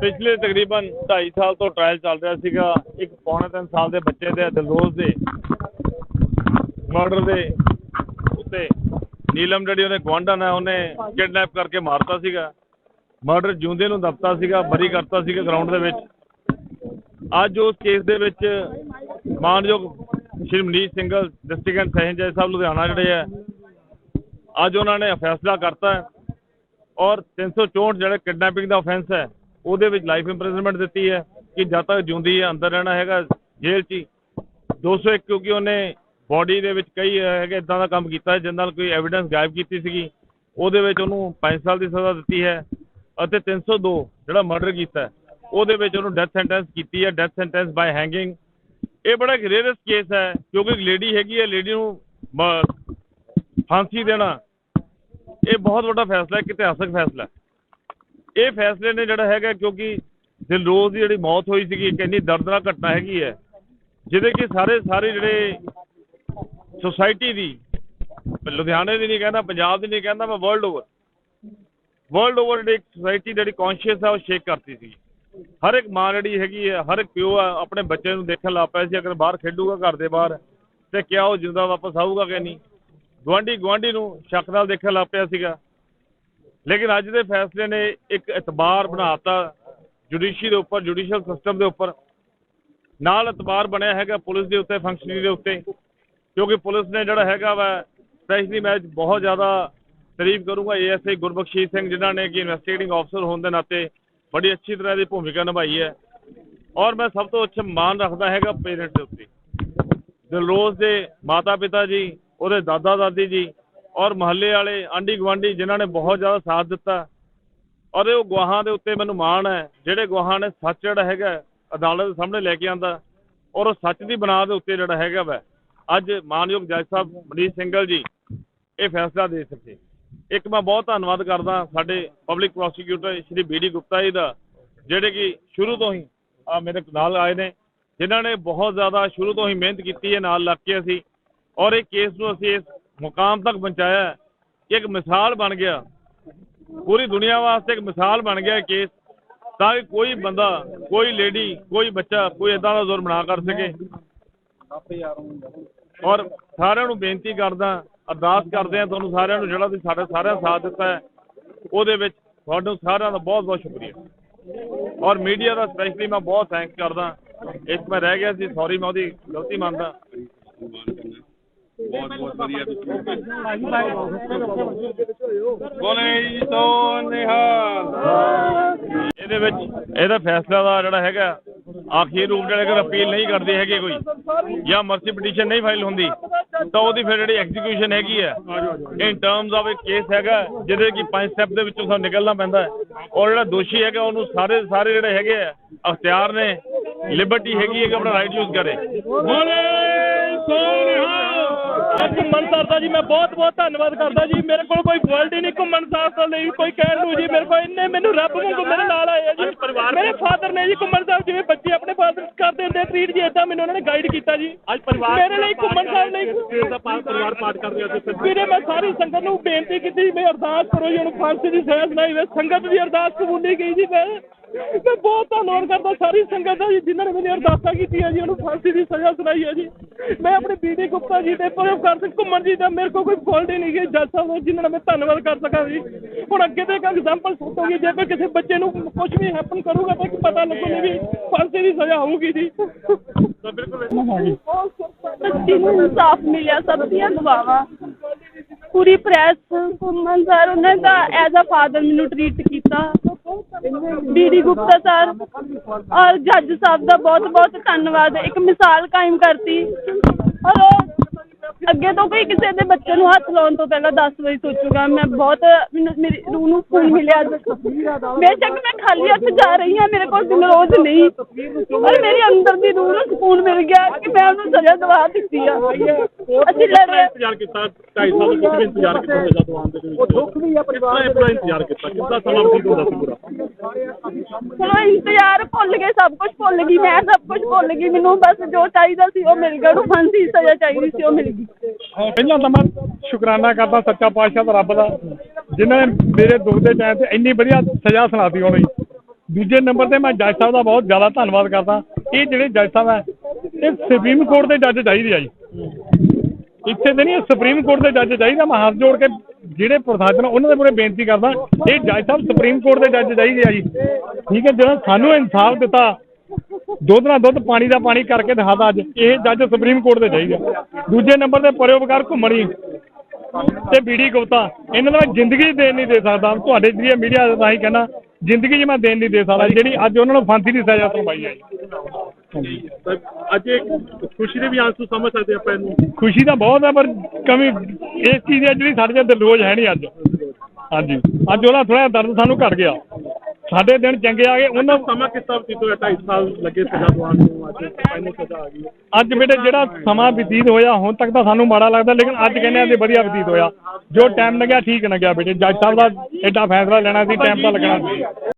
ਪਿਛਲੇ ਤਕਰੀਬਨ 2.5 ਸਾਲ ਤੋਂ ਟ੍ਰਾਇਲ ਚੱਲ ਰਿਹਾ ਸੀਗਾ, ਇੱਕ ਪੌਣੇ 3 ਸਾਲ ਦੇ ਬੱਚੇ ਦੇ ਦਿਲਰੋਜ਼ ਦੇ ਮਰਡਰ ਦੇ ਉੱਤੇ। ਨੀਲਮ ਜਿਹੜੀ ਉਹਨੇ ਗਵਾਂਢਣ ਹੈ, ਉਹਨੇ ਕਿਡਨੈਪ ਕਰਕੇ ਮਾਰਤਾ ਸੀਗਾ। ਮਰਡਰ ਜਿਉਂਦੇ ਨੂੰ ਦਬਤਾ ਸੀਗਾ, ਬਰੀ ਕਰਤਾ ਸੀਗਾ ਗਰਾਊਂਡ ਦੇ ਵਿੱਚ। ਅੱਜ ਉਸ ਕੇਸ ਦੇ ਵਿੱਚ ਮਾਨਯੋਗ Shri Manish Singhal district and session ਜੱਜ ਸਾਹਿਬ, ਲੁਧਿਆਣਾ ਜਿਹੜੇ ਹੈ, ਅੱਜ ਉਹਨਾਂ ਨੇ ਫੈਸਲਾ ਕਰਤਾ ਹੈ ਔਰ 364 ਜਿਹੜਾ ਕਿਡਨੈਪਿੰਗ ਦਾ ਆਫੈਂਸ ਹੈ ਉਹਦੇ ਵਿੱਚ ਲਾਈਫ ਇੰਪ੍ਰਿਜ਼ਨਮੈਂਟ ਦਿੱਤੀ ਹੈ ਕਿ ਜਦ ਤੱਕ ਜਿਉਂਦੀ ਹੈ, ਅੰਦਰ ਰਹਿਣਾ ਹੈਗਾ, ਜੇਲ੍ਹ 'ਚ ਹੀ। 201 ਕਿਉਂਕਿ ਉਹਨੇ ਬਾਡੀ ਦੇ ਵਿੱਚ ਕਈ ਹੈਗੇ ਇਦਾਂ ਦਾ ਕੰਮ ਕੀਤਾ ਹੈ ਜਿਸ ਨਾਲ ਕੋਈ ਐਵੀਡੈਂਸ ਗਾਇਬ ਕੀਤੀ ਸੀਗੀ। ਉਹਦੇ ਵਿੱਚ ਉਹਨੂੰ 5 ਸਾਲ ਦੀ ਸਜ਼ਾ ਦਿੱਤੀ ਹੈ ਅਤੇ 302 ਜਿਹੜਾ ਮਰਡਰ ਕੀਤਾ ਉਹਦੇ ਵਿੱਚ ਉਹਨੂੰ ਡੈਥ ਸੈਂਟੈਂਸ ਕੀਤੀ ਹੈ। ਡੈਥ ਸੈਂਟੈਂਸ ਬਾਈ ਹੈਂਗਿੰਗ ਇਹ ਬੜਾ ਗ੍ਰੇਵਸ ਕੇਸ ਹੈ, ਕਿਉਂਕਿ ਇੱਕ ਲੇਡੀ ਹੈਗੀ ਹੈ ਲੇਡੀ ਨੂੰ ਫਾਂਸੀ ਦੇਣਾ, ਇਹ ਬਹੁਤ ਵੱਡਾ ਫੈਸਲਾ ਹੈ, ਇੱਕ ਇਤਿਹਾਸਕ ਫੈਸਲਾ ਇਹ ਫੈਸਲੇ ਨੇ ਜਿਹੜਾ ਹੈਗਾ ਕਿਉਂਕਿ ਦਿਲਰੋਜ਼ ਦੀ ਜਿਹੜੀ ਮੌਤ ਹੋਈ ਸੀਗੀ, ਇੱਕ ਇੰਨੀ ਦਰਦਨਾਕ ਘਟਨਾ ਹੈਗੀ ਹੈ, ਜਿਹਦੇ ਕਿ ਸਾਰੇ ਸਾਰੇ ਜਿਹੜੇ ਸੋਸਾਇਟੀ ਦੀ ਲੁਧਿਆਣੇ ਦੀ ਨਹੀਂ ਕਹਿੰਦਾ, ਪੰਜਾਬ ਦੀ ਨਹੀਂ ਕਹਿੰਦਾ, ਮੈਂ ਵਰਲਡ ਓਵਰ ਵਰਲਡ ਓਵਰ ਜਿਹੜੀ ਸੋਸਾਇਟੀ ਜਿਹੜੀ ਕੌਨਸ਼ੀਅਸ ਆ, ਉਹ ਸ਼ੇਕ ਕਰਤੀ ਸੀ। ਹਰ ਇੱਕ ਮਾਂ ਜਿਹੜੀ ਹੈਗੀ ਹੈ, ਹਰ ਇੱਕ ਪਿਓ ਆ, ਆਪਣੇ ਬੱਚੇ ਨੂੰ ਦੇਖਣ ਲੱਗ ਪਿਆ ਸੀ, ਅਗਰ ਬਾਹਰ ਖੇਡੂਗਾ ਘਰ ਦੇ ਬਾਹਰ, ਤੇ ਕਿਆ ਉਹ ਜਿੰਦਾ ਵਾਪਸ ਆਊਗਾ ਕਿ ਨਹੀਂ? ਗੁਆਂਢੀ ਗੁਆਂਢੀ ਨੂੰ ਸ਼ੱਕ ਨਾਲ ਦੇਖਣ ਲੱਗ ਪਿਆ ਸੀਗਾ। ਲੇਕਿਨ ਅੱਜ ਦੇ ਫੈਸਲੇ ਨੇ ਇੱਕ ਇਤਬਾਰ ਬਣਾਤਾ ਜੁਡੀਸ਼ੀ ਦੇ ਉੱਪਰ, ਜੁਡੀਸ਼ੀਅਲ ਸਿਸਟਮ ਦੇ ਉੱਪਰ। ਨਾਲ ਇਤਬਾਰ ਬਣਿਆ ਹੈਗਾ ਪੁਲਿਸ ਦੇ ਉੱਤੇ ਫੰਕਸ਼ਨਰੀ ਦੇ ਉੱਤੇ, ਕਿਉਂਕਿ ਪੁਲਿਸ ਨੇ ਜਿਹੜਾ ਹੈਗਾ ਵਾ ਸਪੈਸ਼ਲੀ ਮੈਂ ਬਹੁਤ ਜ਼ਿਆਦਾ ਤਾਰੀਫ ਕਰੂੰਗਾ ਏਐਸਆਈ ਗੁਰਬਖਸ਼ੀਸ਼ ਸਿੰਘ ਜਿਨ੍ਹਾਂ ਨੇ ਕਿ ਇਨਵੈਸਟੀਗੇਟਿੰਗ ਅਫਸਰ ਹੋਣ ਦੇ ਨਾਤੇ ਬੜੀ ਅੱਛੀ ਤਰ੍ਹਾਂ ਦੀ ਭੂਮਿਕਾ ਨਿਭਾਈ ਹੈ। ਔਰ ਮੈਂ ਸਭ ਤੋਂ ਅੱਛਾ ਮਾਣ ਰੱਖਦਾ ਹੈਗਾ ਪੇਰੈਂਟਸ ਦੇ ਉੱਤੇ। ਦਿਲਰੋਜ਼ ਦੇ ਮਾਤਾ ਪਿਤਾ ਜੀ, ਉਹਦੇ ਦਾਦਾ ਦਾਦੀ ਜੀ ਔਰ ਮਹੱਲੇ ਵਾਲੇ, ਆਂਢੀ ਗੁਆਂਢੀ ਜਿਨ੍ਹਾਂ ਨੇ ਬਹੁਤ ਜ਼ਿਆਦਾ ਸਾਥ ਦਿੱਤਾ। ਔਰ ਇਹ ਉਹ ਗਵਾਹਾਂ ਦੇ ਉੱਤੇ ਮੈਨੂੰ ਮਾਣ ਹੈ, ਜਿਹੜੇ ਗਵਾਹਾਂ ਨੇ ਸੱਚ ਜਿਹੜਾ ਹੈਗਾ, ਅਦਾਲਤ ਦੇ ਸਾਹਮਣੇ ਲੈ ਕੇ ਆਂਦਾ, ਔਰ ਉਹ ਸੱਚ ਦੀ ਬਣਾ ਦੇ ਉੱਤੇ ਜਿਹੜਾ ਹੈਗਾ ਵੈ। ਅੱਜ ਮਾਨਯੋਗ ਜੱਜ ਸਾਹਿਬ ਮਨੀਸ਼ ਸਿੰਘਲ ਜੀ, ਇਹ ਫੈਸਲਾ ਦੇ ਸਕੇ। ਇੱਕ ਮੈਂ ਬਹੁਤ ਧੰਨਵਾਦ ਕਰਦਾ ਸਾਡੇ public prosecutor Shri BD Gupta ji ਦਾ, ਜਿਹੜੇ ਕਿ ਸ਼ੁਰੂ ਤੋਂ ਹੀ ਆ ਮੇਰੇ ਨਾਲ ਆਏ ਨੇ, ਜਿਨ੍ਹਾਂ ਨੇ ਬਹੁਤ ਜ਼ਿਆਦਾ ਸ਼ੁਰੂ ਤੋਂ ਹੀ ਮਿਹਨਤ ਕੀਤੀ ਹੈ, ਨਾਲ ਲੱਗ ਕੇ ਅਸੀਂ। ਔਰ ਇਹ ਕੇਸ ਨੂੰ ਅਸੀਂ ਇਸ ਮੁਕਾਮ ਤੱਕ ਪਹੁੰਚਾਇਆ ਇੱਕ ਮਿਸਾਲ ਬਣ ਗਿਆ। ਪੂਰੀ ਦੁਨੀਆ ਵਾਸਤੇ ਇੱਕ ਮਿਸਾਲ ਬਣ ਗਿਆ ਕੇਸ ਤਾਂ ਕਿ ਕੋਈ ਬੰਦਾ, ਕੋਈ ਲੇਡੀ ਕੋਈ ਬੱਚਾ, ਕੋਈ ਇਦਾਂ ਦਾ ਜ਼ੁਲਮ ਨਾ ਕਰ ਸਕੇ। ਔਰ ਸਾਰਿਆਂ ਨੂੰ ਬੇਨਤੀ ਕਰਦਾ, ਅਰਦਾਸ ਕਰਦੇ ਆ ਤੁਹਾਨੂੰ ਸਾਰਿਆਂ ਨੂੰ ਜਿਹੜਾ ਤੁਸੀਂ ਸਾਡਾ ਸਾਰਿਆਂ ਦਾ ਸਾਥ ਦਿੱਤਾ ਹੈ, ਉਹਦੇ ਵਿੱਚ ਤੁਹਾਨੂੰ ਸਾਰਿਆਂ ਦਾ ਬਹੁਤ ਬਹੁਤ ਸ਼ੁਕਰੀਆ। ਔਰ ਮੀਡੀਆ ਦਾ ਸਪੈਸ਼ਲੀ ਮੈਂ ਬਹੁਤ ਥੈਂਕਸ ਕਰਦਾ। ਇਸ ਮੈਂ ਰਹਿ ਗਿਆ ਸੀ ਸੌਰੀ ਮੈਂ ਉਹਦੀ ਗਲਤੀ ਮੰਨਦਾ। ਬਹੁਤ ਬਹੁਤ ਵਧੀਆ ਬੋਲੇ ਤੋਂ ਨਿਹਾਲ ਇਹਦੇ ਵਿੱਚ ਇਹਦਾ ਫੈਸਲਾ ਦਾ ਜਿਹੜਾ ਹੈਗਾ ਆਖਰੀ ਰੂਪ ਜਿਹੜਾ ਅਗਰ ਅਪੀਲ ਨਹੀਂ ਕਰਦੇ ਹੈਗੇ ਕੋਈ ਜਾਂ ਮਰਸੀ ਪਟੀਸ਼ਨ ਨਹੀਂ ਫਾਈਲ ਹੁੰਦੀ ਤਾਂ ਉਹਦੀ ਫਿਰ ਜਿਹੜੀ ਐਗਜ਼ੀਕਿਊਸ਼ਨ ਹੈਗੀ ਹੈ ਇਨ ਟਰਮਸ ਆਫ ਇੱਕ ਕੇਸ ਹੈਗਾ ਜਿਹਦੇ ਕਿ ਪੰਜ ਸਟੈਪ ਦੇ ਵਿੱਚੋਂ ਸਾਨੂੰ ਨਿਕਲਣਾ ਪੈਂਦਾ ਹੈ ਔਰ ਜਿਹੜਾ ਦੋਸ਼ੀ ਹੈਗਾ ਉਹਨੂੰ ਸਾਰੇ ਸਾਰੇ ਜਿਹੜੇ ਹੈਗੇ ਆ ਅਖਤਿਆਰ ਨੇ ਲਿਬਰਟੀ ਹੈਗੀ ਹੈ ਕਿ ਆਪਣਾ ਰਾਈਟ ਯੂਜ਼ ਕਰੇ ਬੋਲੇ ਤੋਂ ਨਿਹਾਲ ਅੱਜ ਸਾਹਿਬ ਦਾ ਜੀ ਮੈਂ ਬਹੁਤ ਬਹੁਤ ਧੰਨਵਾਦ ਕਰਦਾ ਜੀ। ਮੇਰੇ ਕੋਲ ਕੋਈ ਵਰਡ ਹੀ ਨਹੀਂ ਘੁੰਮਣ ਸਾਹਿਬ ਦਾ ਲਈ ਕੋਈ ਕਹਿਣ ਨੂੰ ਜੀ ਮੇਰੇ ਕੋਲ ਇੰਨੇ ਮੈਨੂੰ ਰੱਬ ਵਾਂਗੂ ਮੇਰੇ ਨਾਲ ਆਏ ਆ ਜੀ। ਮੇਰੇ ਫਾਦਰ ਨੇ ਜੀ ਘੁੰਮਣ ਸਾਹਿਬ ਜਿਵੇਂ ਬੱਚੇ ਆਪਣੇ ਫਾਦਰ ਕਰਦੇ ਹੁੰਦੇ ਟ੍ਰੀਟ ਜੀ ਏਦਾਂ ਮੈਨੂੰ ਉਹਨਾਂ ਨੇ ਗਾਈਡ ਕੀਤਾ ਜੀ। ਅੱਜ ਪਰਿਵਾਰ ਮੇਰੇ ਲਈ ਘੁੰਮਣ ਸਾਹਿਬ ਲਈ। ਦਾ ਪਰਿਵਾਰ ਪਾਠ ਕਰਦੇ ਆ ਵੀਰੇ ਮੈਂ ਸਾਰੀ ਸੰਗਤ ਨੂੰ ਬੇਨਤੀ ਕੀਤੀ ਮੈਂ ਅਰਦਾਸ ਕਰੋ ਜੀ ਉਹਨੂੰ ਫਾਂਸੀ ਦੀ ਸਜ਼ਾ ਸੁਣਾਈ ਵੇ ਸੰਗਤ ਦੀ ਅਰਦਾਸ ਕਬੂਲੀ ਗਈ ਜੀ ਮੈਂ। ਮੈਂ ਬਹੁਤ ਧੰਨਵਾਦ ਕਰਦਾ ਸਾਰੀ ਸੰਗਤ ਦਾ ਜੀ ਜਿਨ੍ਹਾਂ ਨੇ ਮੇਰੀ ਅਰਦਾਸਾਂ ਕੀਤੀਆਂ ਜੀ ਉਹਨੂੰ ਫਾਂਸੀ ਦੀ ਸਜ਼ਾ ਸੁਣਾਈ ਹੈ ਜੀ। ਮੈਂ ਆਪਣੇ ਬੀਡੀ ਗੁਪਤਾ ਜੀ ਤੇ ਪਰਮ ਕਰ ਸਿੰਘ ਘੁੰਮਣ ਜੀ ਦਾ ਮੇਰੇ ਕੋਲ ਕੋਈ ਫਾਲਟ ਹੀ ਨਹੀਂ ਹੈ ਜੱਜ ਸਾਹਿਬ ਦਾ ਜਿਨ੍ਹਾਂ ਦਾ ਮੈਂ ਧੰਨਵਾਦ ਕਰ ਸਕਾਂ ਜੀ। ਹੁਣ ਅੱਗੇ ਤੇ ਇੱਕ ਐਗਜ਼ਾਮਪਲ ਸੁਣੋਗੇ ਜੇ ਕੋਈ ਕਿਸੇ ਬੱਚੇ ਨੂੰ ਕੁਝ ਵੀ ਹੈਪਨ ਕਰੂਗਾ ਤਾਂ ਇੱਕ ਪਤਾ ਲੱਗੂਗਾ ਵੀ ਫਾਂਸੀ ਦੀ ਸਜ਼ਾ ਹੋਊਗੀ ਜੀ। ਬੱਚੀ ਨੂੰ ਇਨਸਾਫ ਮਿਲਿਆ ਸਭ ਦੀਆਂ ਦੁਆਵਾਂ। ਪੂਰੀ ਪ੍ਰੈਸ ਘੁੰਮਣ ਸਰ ਉਹਨਾਂ ਦਾ ਐਜ਼ ਅ ਫਾਦਰ ਮੈਨੂੰ ਟਰੀਟ ਕੀਤਾ। ਡੀ ਡੀ ਗੁਪਤਾ ਸਰ ਔਰ ਜੱਜ ਸਾਹਿਬ ਦਾ ਬਹੁਤ ਬਹੁਤ ਧੰਨਵਾਦ। ਇੱਕ ਮਿਸਾਲ ਕਾਇਮ ਕਰਤੀ। ਔਰ ਅੱਗੇ ਤੋਂ ਕੋਈ ਕਿਸੇ ਦੇ ਬੱਚੇ ਨੂੰ ਹੱਥ ਲਾਉਣ ਤੋਂ ਪਹਿਲਾਂ 10 ਵਾਰੀ ਸੋਚੂਗਾ। ਮੈਂ ਬਹੁਤ ਮੈਨੂੰ ਮੇਰੀ ਰੂਹ ਨੂੰ ਸਕੂਨ ਮਿਲਿਆ ਅੱਜ। ਬੇਸ਼ੱਕ ਮੈਂ ਖਾਲੀ ਹੱਥ ਜਾ ਰਹੀ ਹਾਂ ਮੇਰੇ ਕੋਲ ਦਿਨ ਰੋਜ਼ ਨਹੀਂ। ਪਰ ਮੇਰੇ ਅੰਦਰ ਦੀ ਰੂਹ ਨੂੰ ਸਕੂਨ ਮਿਲ ਗਿਆ ਕਿ ਮੈਂ ਉਹਨੂੰ ਸਜ਼ਾ ਦਵਾ ਦਿੱਤੀ ਆ। ਅਸੀਂ ਲੜ ਰਹੇ ਇੰਤਜ਼ਾਰ ਕੀਤਾ 2.5 ਸਾਲ ਕਿੰਨੇ ਇੰਤਜ਼ਾਰ ਕੀਤਾ ਸਜ਼ਾ ਦਵਾਉਣ ਦੇ ਵਿੱਚ। ਉਹ ਦੁੱਖ ਵੀ ਆ ਪਰਿਵਾਰ ਦੇ ਪੂਰਾ ਇੰਤਜ਼ਾਰ ਕੀਤਾ ਕਿੰਨਾ ਸਮਾਂ ਬਤੀਤ ਹੁੰਦਾ ਸੀ ਪੂਰਾ? ਚਲੋ ਇੰਤਜ਼ਾਰ ਭੁੱਲ ਗਏ ਸਭ ਕੁਝ ਭੁੱਲ ਗਈ ਮੈਂ ਸਭ ਕੁਝ ਭੁੱਲ ਗਈ। ਮੈਨੂੰ ਬਸ ਜੋ ਚਾਹੀਦਾ ਸੀ ਉਹ ਮਿਲ ਗਿਆ ਉਹਨੂੰ ਫਾਂਸੀ ਦੀ ਸਜ਼ਾ ਚਾਹੀਦੀ ਸੀ ਉਹ ਮਿਲ ਗਈ। ਪਹਿਲਾਂ ਤਾਂ ਮੈਂ ਸ਼ੁਕਰਾਨਾ ਕਰਦਾ ਸੱਚਾ ਪਾਤਸ਼ਾਹ ਦਾ ਰੱਬ ਦਾ, ਜਿਨ੍ਹਾਂ ਨੇ ਮੇਰੇ ਦੁੱਖ ਦੇ ਟਾਈਮ ਤੇ ਇੰਨੀ ਵਧੀਆ ਸਜ਼ਾ ਸੁਣਾਤੀ ਹੋਣੀ। ਦੂਜੇ ਨੰਬਰ ਤੇ ਮੈਂ ਜੱਜ ਸਾਹਿਬ ਦਾ ਬਹੁਤ ਜ਼ਿਆਦਾ ਧੰਨਵਾਦ ਕਰਦਾ। ਇਹ ਜਿਹੜੇ ਜੱਜ ਸਾਹਿਬ ਹੈ, ਇਹ ਸੁਪਰੀਮ ਕੋਰਟ ਦੇ ਜੱਜ ਚਾਹੀਦੇ ਆ ਜੀ। ਇੱਥੇ ਤੇ ਨਹੀਂ ਸੁਪਰੀਮ ਕੋਰਟ ਦੇ ਜੱਜ ਚਾਹੀਦਾ ਮੈਂ ਹੱਥ ਜੋੜ ਕੇ ਜਿਹੜੇ ਪ੍ਰਸ਼ਾਸਨ ਉਹਨਾਂ ਦੇ ਮੂਹਰੇ ਬੇਨਤੀ ਕਰਦਾ, ਇਹ ਜੱਜ ਸਾਹਿਬ ਸੁਪਰੀਮ ਕੋਰਟ ਦੇ ਜੱਜ ਚਾਹੀਦੇ ਆ ਜੀ। ਠੀਕ ਹੈ, ਜਿਹੜਾ ਸਾਨੂੰ ਇਨਸਾਫ ਦਿੱਤਾ ਦੁੱਧ ਨਾਲ ਦੁੱਧ ਪਾਣੀ ਦਾ ਪਾਣੀ ਕਰਕੇ ਦਿਖਾਤਾ ਅੱਜ। ਇਹ ਜੱਜ ਸੁਪਰੀਮ ਕੋਰਟ ਦੇ ਚਾਹੀਦਾ ਦੂਜੇ ਨੰਬਰ ਤੇ ਪਰੋਪਕਾਰ ਘੁੰਮਣੀ ਤੇ ਬੀੜੀ ਗੁਪਤਾ ਇਹਨਾਂ ਦਾ ਮੈਂ ਜ਼ਿੰਦਗੀ ਦੇਣ ਨਹੀਂ ਦੇ ਸਕਦਾ। ਤੁਹਾਡੇ ਜਿਹੜੀ ਮੀਡੀਆ ਦਾ ਹੀ ਕਹਿਣਾ ਜ਼ਿੰਦਗੀ 'ਚ ਮੈਂ ਦੇਣ ਨਹੀਂ ਦੇ ਸਕਦਾ। ਜਿਹੜੀ ਅੱਜ ਉਹਨਾਂ ਨੂੰ ਫਾਂਸੀ ਦੀ ਸਜ਼ਾ ਸੁਣਵਾਈ ਹੈ ਅੱਜ ਇੱਕ ਖੁਸ਼ੀ ਦੇ ਵੀ ਆਂਸੂ ਸਮਝ ਸਕਦੇ ਆਪਾਂ ਇਹਨੂੰ। ਖੁਸ਼ੀ ਤਾਂ ਬਹੁਤ ਹੈ ਪਰ ਕਮੀ ਇਸ ਚੀਜ਼ ਦੀ ਜਿਹੜੀ ਸਾਡੇ ਚ ਦਿਲਰੋਜ਼ ਹੈ ਨਹੀਂ ਅੱਜ। ਹਾਂਜੀ। ਅੱਜ ਉਹਦਾ ਥੋੜਾ ਦਰਦ ਸਾਨੂੰ ਘਟ ਗਿਆ। ਸਾਡੇ ਦਿਨ ਚੰਗੇ ਆ ਗਏ ਉਹਨਾਂ ਸਮਾਂ ਕਿਸ ਬਤੀਤ ਹੋਇਆ? 2.5 ਸਾਲ ਲੱਗੇ ਸਜ਼ਾ ਦਵਾਉਣ ਨੂੰ ਅੱਜ ਫਾਈਨਲ ਸਜ਼ਾ ਆ ਗਈ ਅੱਜ ਬੇਟੇ ਜਿਹੜਾ ਸਮਾਂ ਬਤੀਤ ਹੋਇਆ ਹੁਣ ਤੱਕ ਤਾਂ ਸਾਨੂੰ ਮਾੜਾ ਲੱਗਦਾ ਲੇਕਿਨ ਅੱਜ ਕਹਿੰਦੇ ਆ ਕਿ ਵਧੀਆ ਬਤੀਤ ਹੋਇਆ। ਜੋ ਟਾਈਮ ਲੱਗਿਆ ਠੀਕ ਲੱਗਿਆ ਬੇਟੇ। ਜੱਜ ਸਾਹਿਬ ਦਾ ਐਡਾ ਫੈਸਲਾ ਲੈਣਾ ਸੀ ਟਾਈਮ ਤਾਂ ਲੱਗਣਾ ਸੀ।